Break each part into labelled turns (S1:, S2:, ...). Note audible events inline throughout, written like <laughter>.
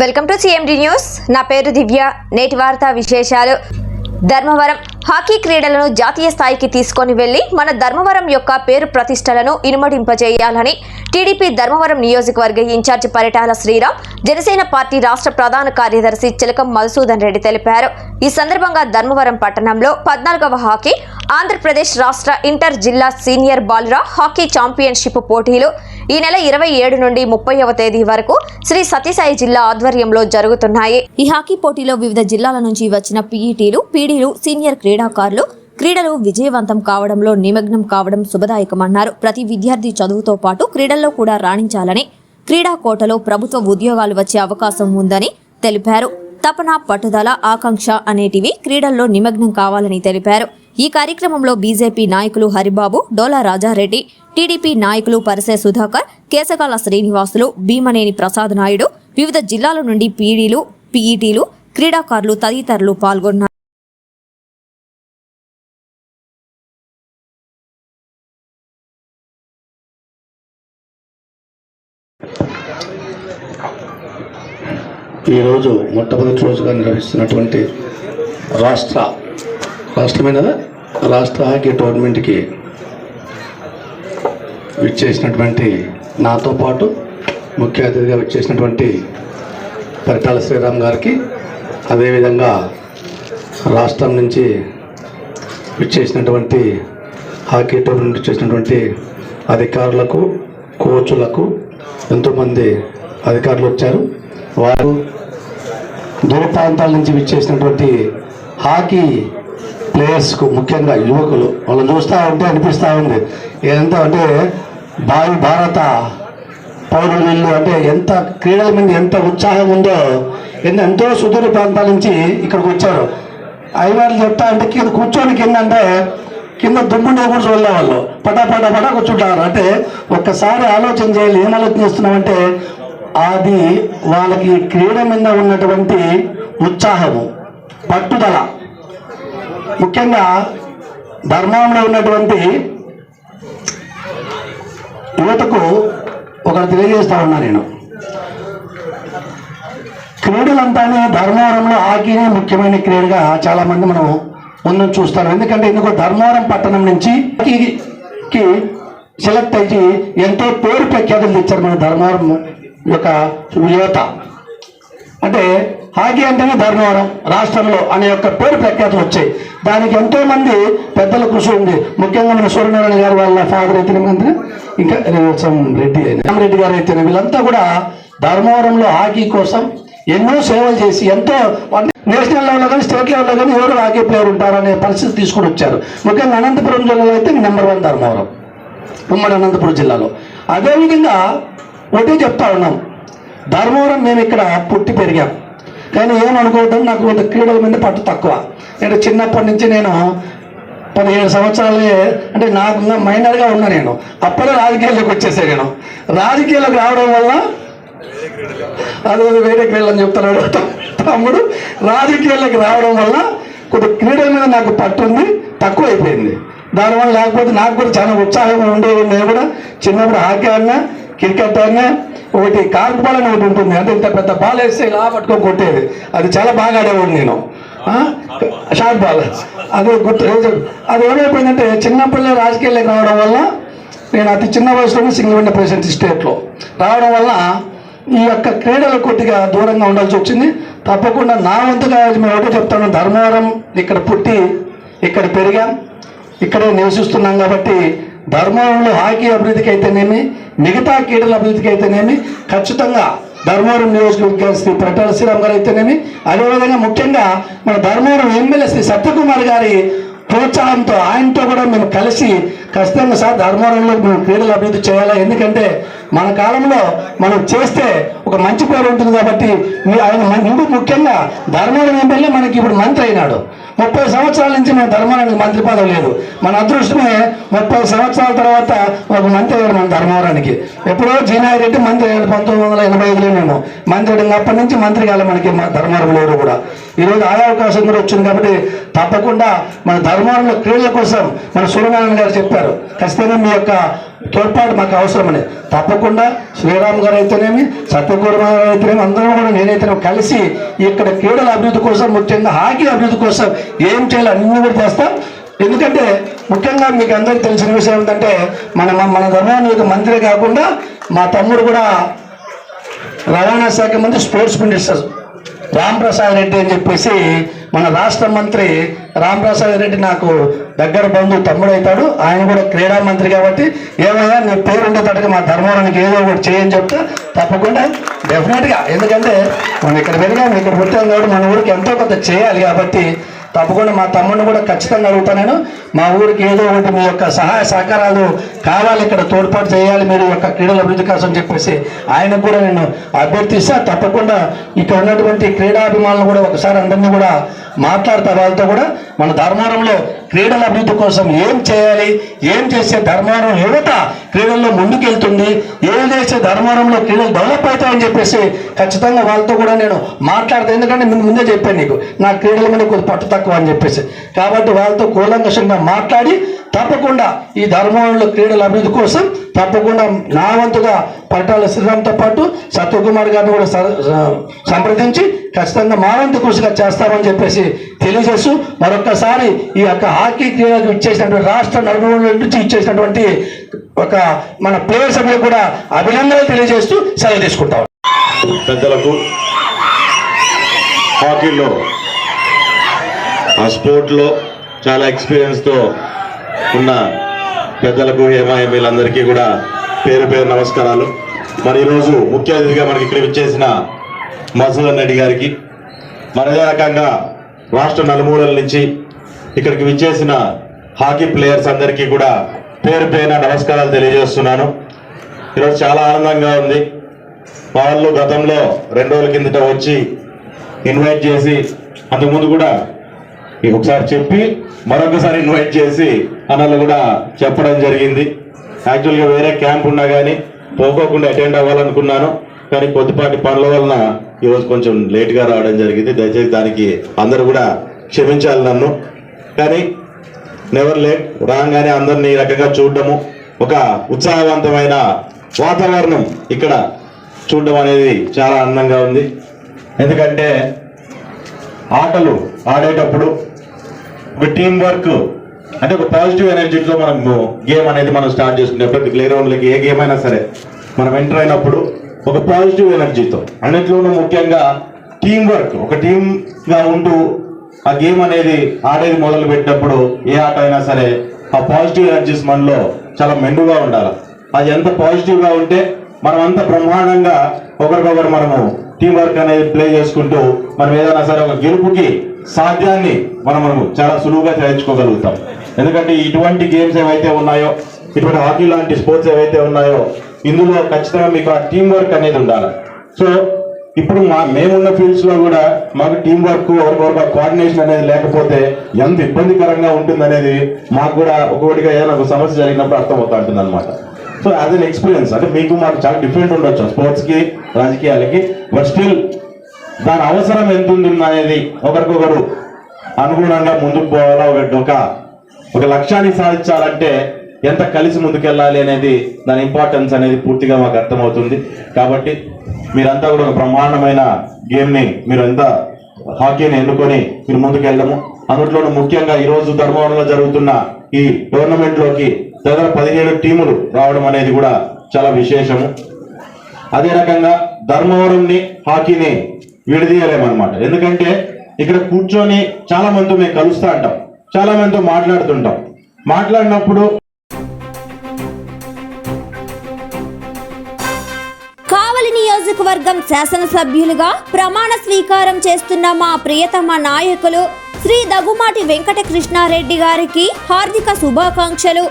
S1: Welcome to CMD news నా పేరు దివ్య. నేటి వార్తా విశేషాలు. ధర్మవరం హాకీ క్రీడలను జాతీయ స్థాయికి తీసుకొని వెళ్ళి మన ధర్మవరం యొక్క పేరు ప్రతిష్టలను ఇనుమడింపజేయాలని టీడీపీ ధర్మవరం నియోజకవర్గ ఇన్ఛార్జి పరిటాల శ్రీరామ్ జనసేన పార్టీ రాష్ట్ర ప్రధాన కార్యదర్శి చిలకం మధుసూదన్ రెడ్డి తెలిపారు. ఈ సందర్భంగా ధర్మవరం పట్టణంలో పద్నాలుగవ హాకీ ఆంధ్రప్రదేశ్ రాష్ట్ర ఇంటర్ జిల్లా సీనియర్ బాలుర హాకీ ఛాంపియన్షిప్ పోటీలు ఈ నెల ఇరవై ఏడు నుండి ముప్పైవ తేదీ వరకు శ్రీ సత్యసాయి జిల్లా ఆధ్వర్యంలో జరుగుతున్నాయి. ఈ హాకీ పోటీలో వివిధ జిల్లాల నుంచి వచ్చిన పీఈటీలు పీడీలు సీనియర్ క్రీడాకారులు క్రీడలు విజయవంతం కావడంలో నిమగ్నం కావడం శుభదాయకమన్నారు. ప్రతి విద్యార్థి చదువుతో పాటు క్రీడల్లో కూడా రాణించాలని క్రీడా కోటలో ప్రభుత్వ ఉద్యోగాలు వచ్చే అవకాశం ఉందని తెలిపారు. తపన పట్టుదల ఆకాంక్ష అనేటివి క్రీడల్లో నిమగ్నం కావాలని తెలిపారు. ఈ కార్యక్రమంలో బీజేపీ నాయకులు హరిబాబు డోలా రాజారెడ్డి టీడీపీ నాయకులు పరిసే సుధాకర్ కేశకాల శ్రీనివాసులు భీమనేని ప్రసాద్ నాయుడు వివిధ జిల్లాల నుండి పీడీలు పీఈటీలు క్రీడాకారులు తదితరులు పాల్గొన్నారు.
S2: ఈరోజు మొట్టమొదటి రోజుగా నిర్వహిస్తున్నటువంటి రాష్ట్ర రాష్ట్రమైనదా రాష్ట్ర హాకీ టోర్నమెంట్కి విచ్చేసినటువంటి నాతో పాటు ముఖ్య అతిథిగా విచ్చేసినటువంటి పరిటాల శ్రీరామ్ గారికి అదేవిధంగా రాష్ట్రం నుంచి విచ్చేసినటువంటి హాకీ టోర్నమెంట్ చేసినటువంటి అధికారులకు కోచులకు ఎంతోమంది అధికారులు వచ్చారు. వారు దూర ప్రాంతాల నుంచి విచ్చేసినటువంటి హాకీ ప్లేయర్స్కు ముఖ్యంగా యువకులు వాళ్ళని చూస్తూ ఉంటే అనిపిస్తూ ఉంది. ఎంత అంటే భావి భారత పౌరులు అంటే ఎంత క్రీడల మీద ఎంత ఉత్సాహం ఉందో ఎంతో సుదూర ప్రాంతాల నుంచి ఇక్కడికి వచ్చారు. ఐవాళ్ళు చెప్తా అంటే కింద కూర్చోని కింద అంటే కింద దుమ్ముండే కూడా చూడలే వాళ్ళు పటా పటా పటా కూర్చుంటారు. అంటే ఒక్కసారి ఆలోచన చేయాలి ఏం ఆలోచన చేస్తున్నామంటే అది వాళ్ళకి క్రీడ మీద ఉన్నటువంటి ఉత్సాహము పట్టుదల. ముఖ్యంగా ధర్మంలో ఉన్నటువంటి యువతకు ఒకటి తెలియజేస్తా ఉన్నా నేను. క్రీడలంతానే ధర్మవరంలో హాకీనే ముఖ్యమైన క్రీడగా చాలామంది మనం ముందు చూస్తాం ఎందుకంటే ఎందుకో ధర్మవరం పట్టణం నుంచి హాకీకి సెలెక్ట్ అయ్యి ఎంతో పేరు ప్రఖ్యాతులు తెచ్చారు మన ధర్మవరం యొక్క యువత. అంటే హాకీ అంటేనే ధర్మవరం రాష్ట్రంలో అనే యొక్క పేరు ప్రఖ్యాతులు వచ్చాయి. దానికి ఎంతో మంది పెద్దల కృషి ఉంది. ముఖ్యంగా మన సూర్యనారాయణ గారు వాళ్ళ ఫాదర్ అయితే ఇంకా రెడ్డి అయిన రెడ్డి గారు అయితే వీళ్ళంతా కూడా ధర్మవరంలో హాకీ కోసం ఎన్నో సేవలు చేసి ఎంతో నేషనల్ లెవెల్లో కానీ స్టేట్ లెవెల్లో కానీ ఎవరు హాకీ ప్లేయర్ ఉంటారనే పరిస్థితి తీసుకొని వచ్చారు. ముఖ్యంగా అనంతపురం జిల్లాలో అయితే నెంబర్ వన్ ధర్మవరం. ఉమ్మడి అనంతపురం జిల్లాలో. అదేవిధంగా ఒకటే చెప్తా ఉన్నాం. ధర్మవరం మేము ఇక్కడ పుట్టి పెరిగాం. కానీ ఏమనుకోవద్దు నాకు కొంత క్రీడల మీద పట్టు తక్కువ. అంటే చిన్నప్పటి నుంచి నేను పదిహేడు సంవత్సరాలే అంటే నాకు మైనర్గా ఉన్నా నేను. అప్పుడే రాజకీయాల్లోకి వచ్చేసాను నేను. రాజకీయాలకు రావడం వల్ల అదే వేరే క్రీడలని చెప్తున్నాడు <laughs> తమ్ముడు. రాజకీయాల్లోకి రావడం వల్ల కొద్ది క్రీడల మీద నాకు పట్టు ఉంది తక్కువ అయిపోయింది. దానివల్ల లేకపోతే నాకు కూడా చాలా ఉత్సాహంగా ఉండేది నేను కూడా. చిన్నప్పుడు హాకీ ఆడినా క్రికెట్ ఆడినా ఒకటి కార్క్ బాల్ అని ఒకటి ఉంటుంది. అంటే ఇంత పెద్ద బాల్ వేస్తే ఇలా పట్టుకొని కొట్టేది. అది చాలా బాగా ఆడేవాడు నేను. Short ball. అది గుర్తు. అది ఏమైపోయిందంటే చిన్నప్పుడే రాజకీయాలకు రావడం వల్ల నేను అతి చిన్న వయసులోనే సింగిల్ విండో ప్రెసిడెంట్ స్టేట్లో రావడం వల్ల ఈ యొక్క క్రీడలు కొద్దిగా దూరంగా ఉండాల్సి వచ్చింది. తప్పకుండా నా వంతుగా మేము ఒకటే చెప్తాను. ధర్మవరం ఇక్కడ పుట్టి ఇక్కడ పెరిగాం. ఇక్కడే నివసిస్తున్నాం కాబట్టి ధర్మవరంలో హాకీ అభివృద్ధికి అయితేనేమి మిగతా క్రీడల అభివృద్ధికి అయితేనేమి ఖచ్చితంగా ధర్మవరం నియోజకవర్గ శ్రీ ప్రటాల శ్రీరామ్ గారు అయితేనేమి అదేవిధంగా ముఖ్యంగా మన ధర్మవరం ఎమ్మెల్యే శ్రీ సత్యకుమార్ గారి ప్రోత్సాహంతో ఆయనతో కూడా మేము కలిసి ఖచ్చితంగా సార్ ధర్మవరంలో మేము క్రీడలు అభివృద్ధి చేయాలి. ఎందుకంటే మన కాలంలో మనం చేస్తే ఒక మంచి పేరు ఉంటుంది కాబట్టి మీ ఆయన మన- ముందు ముఖ్యంగా ధర్మవరం ఎమ్మెల్యే మనకి ఇప్పుడు మంత్రి అయినాడు. ముప్పై సంవత్సరాల నుంచి మన ధర్మవరానికి మంత్రి పదవి లేదు. మన అదృష్టమే ముప్పై సంవత్సరాల తర్వాత ఒక మంత్రి అయ్యాడు మన ధర్మవరానికి. ఎప్పుడో జీనాయి రెడ్డి మంత్రి అయ్యాడు పంతొమ్మిది వందల ఎనభై ఐదులోనేమో మంత్రి అప్పటి నుంచి మంత్రి కాలే మనకి మన ధర్మవరంలో ఎవరు కూడా. ఈరోజు ఆయా అవకాశం కూడా వచ్చింది కాబట్టి తప్పకుండా మన ధర్మవరంలో క్రీడల కోసం మన సూర్యనారాయణ గారు చెప్పారు. ఖచ్చితంగా మీ యొక్క తోడ్పాటు మాకు అవసరమని తప్పకుండా శ్రీరామ్ గారు అయితేనేమి సత్యగూడ గారు అయితేనేమి అందరం కూడా నేనైతేనే కలిసి ఇక్కడ క్రీడల అభివృద్ధి కోసం ముఖ్యంగా హాకీ అభివృద్ధి కోసం ఏం చేయాలి అన్ని కూడా చేస్తాం. ఎందుకంటే ముఖ్యంగా మీకు అందరికీ తెలిసిన విషయం ఏంటంటే మన మన ధర్మాన్ని యొక్క మంత్రి కాకుండా మా తమ్ముడు కూడా రవాణా శాఖ మంత్రి స్పోర్ట్స్ మినిస్టర్. రామప్రసాద్ రెడ్డి అని చెప్పేసి మన రాష్ట్ర మంత్రి రామప్రసాద్ రెడ్డి నాకు దగ్గర బంధువు తమ్ముడు అవుతాడు ఆయన కూడా క్రీడా మంత్రి కాబట్టి ఏమైనా నీ పేరు ఉండేటట్టుగా మా ధర్మవరానికి ఏదో ఒకటి చేయని చెప్తే తప్పకుండా డెఫినెట్గా ఎందుకంటే మనం ఇక్కడ పెరిగాము ఇక్కడ పుట్టాం కాబట్టి మన ఊరికి ఎంతో కొంత చేయాలి కాబట్టి తప్పకుండా మా తమ్ముడిని కూడా ఖచ్చితంగా అడుగుతాను నేను. మా ఊరికి ఏదో ఒకటి మీ యొక్క సహాయ సహకారాలు కావాలి ఇక్కడ తోడ్పాటు చేయాలి మీరు యొక్క క్రీడల అభివృద్ధి కోసం చెప్పేసి ఆయన కూడా నేను అభ్యర్థిస్తా. తప్పకుండా ఇక్కడ ఉన్నటువంటి క్రీడాభిమానులు కూడా ఒకసారి అందరినీ కూడా మాట్లాడతా వాళ్ళతో కూడా మన ధర్మారంలో క్రీడల అభివృద్ధి కోసం ఏం చేయాలి? ఏం చేసే ధర్మారం యువత క్రీడల్లో ముందుకెళ్తుంది? ఏం చేసే ధర్మారంలో క్రీడలు డెవలప్ అవుతాయని చెప్పేసి ఖచ్చితంగా వాళ్ళతో కూడా నేను మాట్లాడతాను ఎందుకంటే నేను ముందే చెప్పాను నీకు నా క్రీడల మీద కొద్ది పట్టు తక్కువ అని చెప్పేసి. కాబట్టి వాళ్ళతో కూలంకషంగా మాట్లాడి తప్పకుండా ఈ ధర్మంలో క్రీడల అభివృద్ధి కోసం తప్పకుండా నా వంతుగా పట్టాల శ్రీరామ్తో పాటు సత్యకుమార్ గారిని కూడా సంప్రదించి ఖచ్చితంగా మా వంతు కృషిగా చేస్తామని చెప్పేసి తెలియజేస్తూ మరొక్కసారి ఈ యొక్క హాకీ క్రీడకు ఇచ్చేసినటువంటి రాష్ట్ర నలుగురు నుంచి ఇచ్చేసినటువంటి ఒక మన ప్లేయర్ అందరూ కూడా అభినందనలు తెలియజేస్తూ సెలవు తీసుకుంటాం
S3: పెద్దలకు హాకీలో ఆ స్పోర్ట్లో చాలా ఎక్స్పీరియన్స్తో ఉన్న పెద్దలకు హేమాయమీలందరికీ కూడా పేరు పేరు నమస్కారాలు. మరి ఈరోజు ముఖ్య అతిథిగా మనకి ఇక్కడ ఇచ్చేసిన మసూదన్ రెడ్డి గారికి. మరి రకంగా రాష్ట్ర నలుమూలల నుంచి ఇక్కడికి విచ్చేసిన హాకీ ప్లేయర్స్ అందరికీ కూడా పేరు పైన నమస్కారాలు తెలియజేస్తున్నాను. ఈరోజు చాలా ఆనందంగా ఉంది. వాళ్ళు గతంలో రెండు రోజుల కిందట వచ్చి ఇన్వైట్ చేసి అంతకుముందు కూడా మీకు ఒకసారి చెప్పి మరొకసారి ఇన్వైట్ చేసి అన్నలు కూడా చెప్పడం జరిగింది. యాక్చువల్గా వేరే క్యాంప్ ఉన్నా కానీ పోకోకుండా అటెండ్ అవ్వాలనుకున్నాను. కానీ కొద్దిపాటి పనుల వలన ఈరోజు కొంచెం లేట్గా రావడం జరిగింది. దయచేసి దానికి అందరూ కూడా క్షమించాలి నన్ను. కానీ నెవర్ లేట్ రాగానే అందరినీ ఈ రకంగా చూడడము ఒక ఉత్సాహవంతమైన వాతావరణం ఇక్కడ చూడడం అనేది చాలా ఆనందంగా ఉంది. ఎందుకంటే ఆటలు ఆడేటప్పుడు ఒక టీం వర్క్ అంటే ఒక పాజిటివ్ ఎనర్జీతో మనము గేమ్ అనేది మనం స్టార్ట్ చేసుకునే ప్రతి ప్లే గ్రౌండ్లకి ఏ గేమ్ అయినా సరే మనం ఎంటర్ అయినప్పుడు ఒక పాజిటివ్ ఎనర్జీతో అన్నిట్లోనూ ముఖ్యంగా టీం వర్క్ ఒక టీమ్గా ఉంటూ ఆ గేమ్ అనేది ఆడేది మొదలు పెట్టినప్పుడు ఏ ఆట అయినా సరే ఆ పాజిటివ్ ఎనర్జీస్ మనలో చాలా మెండుగా ఉండాలి. అది ఎంత పాజిటివ్గా ఉంటే మనం అంత బ్రహ్మాండంగా ఒకరికొకరు మనము టీం వర్క్ అనేది ప్లే చేసుకుంటూ మనం ఏదైనా సరే ఒక గెలుపుకి సాధ్యాన్ని మనం మనము చాలా సులువుగా చేయించుకోగలుగుతాం ఎందుకంటే ఇటువంటి గేమ్స్ ఏవైతే ఉన్నాయో ఇటువంటి హాకీ లాంటి స్పోర్ట్స్ ఏవైతే ఉన్నాయో ఇందులో ఖచ్చితంగా మీకు ఆ టీం వర్క్ అనేది ఉండాలి. సో ఇప్పుడు మా మేమున్న ఫీల్డ్స్లో కూడా మాకు టీం వర్క్ ఒకరికొక కోఆర్డినేషన్ అనేది లేకపోతే ఎంత ఇబ్బందికరంగా ఉంటుందనేది మాకు కూడా ఒక్కొక్కటిగా ఏదైనా ఒక సమస్య జరిగినప్పుడు అర్థమవుతా ఉంటుంది అనమాట సో యాజ్ అన్ ఎక్స్పీరియన్స్ అంటే మీకు మాకు చాలా డిఫరెంట్ ఉండొచ్చు స్పోర్ట్స్కి రాజకీయాలకి బట్ స్టిల్ దాని అవసరం ఎంత ఉంది అనేది ఒకరికొకరు అనుగుణంగా ముందుకు పోవాలా ఒక ఒక లక్ష్యాన్ని సాధించాలంటే ఎంత కలిసి ముందుకెళ్ళాలి అనేది దాని ఇంపార్టెన్స్ అనేది పూర్తిగా మాకు అర్థమవుతుంది. కాబట్టి మీరంతా కూడా ఒక బ్రహ్మాండమైన గేమ్ని మీరు ఎంత హాకీని ఎన్నుకొని మీరు ముందుకెళ్ళము అందులోనూ ముఖ్యంగా ఈరోజు ధర్మవరంలో జరుగుతున్న ఈ టోర్నమెంట్లోకి దాదాపు పదిహేడు టీములు రావడం అనేది కూడా చాలా విశేషము. అదే రకంగా ధర్మవరంని హాకీని విడదీయలేమన్నమాట. ఎందుకంటే ఇక్కడ కూర్చొని చాలా మందితో మేము కలుస్తూ ఉంటాం. చాలా మందితో మాట్లాడుతుంటాం. మాట్లాడినప్పుడు
S1: నియోజకవర్గం శాసనసభ్యులుగా ప్రమాణ స్వీకారం చేస్తున్న మా ప్రియతమ నాయకులు శ్రీ దగ్గుమాటి వెంకట కృష్ణారెడ్డి గారికి హార్దిక శుభాకాంక్షలు.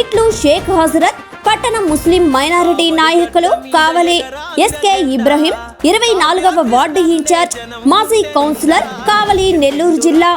S1: ఇట్లు షేక్ హజరత్ పట్టణ ముస్లిం మైనారిటీ నాయకులు కావలి ఎస్కే ఇబ్రహీం ఇరవై నాలుగవ వార్డు ఇన్ఛార్జ్ మాజీ కౌన్సిలర్ కావలి నెల్లూరు జిల్లా.